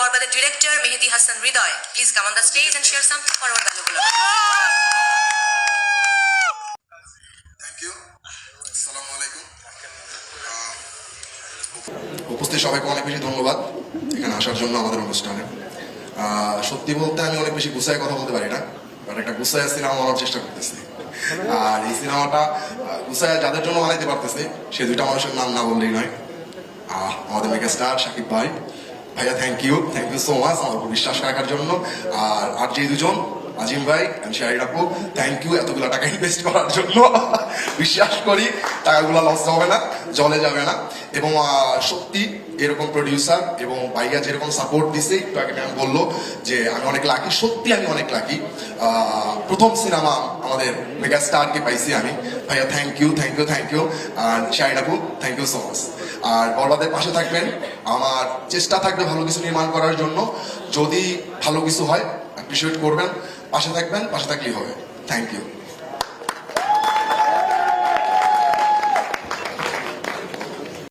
বরবাদের director Mehedi Hasan Hridoy. Please come on the stage and share something for our valuable thank you আসসালামু আলাইকুম উপস্থিত সবাইকে অনেক বেশি ধন্যবাদ এখানে আসার জন্য আমাদের অনুষ্ঠানে। সত্যি বলতে আমি অনেক বেশি গুছায় কথা বলতে পারি না বাট একটা গুছায় সিনেমা চেষ্টা করতেছি। আর এই সিনেমাটা গুছায় যাদের জন্য বানাইতে পারতেছে, সে দুইটা মানুষের নাম না বললেই নয়। আমাদের মেগা স্টার সাকিব ভাই ভাইয়া thank you thank you so much আমার উপর বিশ্বাস রাখার জন্য। আর আর যে দুজন, আজিম ভাই আমি শাহিদ আপু থ্যাংক ইউ এতগুলো টাকা ইনভেস্ট করার জন্য। বিশ্বাস করি, টাকাগুলো লস হবে না, জলে যাবে না। এবং সত্যি এরকম প্রডিউসার এবং ভাইয়া যেরকম সাপোর্ট দিছে, একটু আগে ম্যাম বলল যে আমি অনেক লাকি সত্যি আমি অনেক লাকি প্রথম সিনেমা আমাদের মেগা স্টারকে পাইছি আমি। ভাইয়া thank you thank you thank you আর শাহিদ আপু থ্যাংক ইউ সো মাচ আর বড়বাদের পাশে থাকবেন আমার চেষ্টা থাকবে ভালো কিছু নির্মাণ করার জন্য। যদি ভালো কিছু হয় অ্যাপ্রিসিয়েট করবেন, পাশে থাকবেন, পাশে থাকলেই হবে। Thank you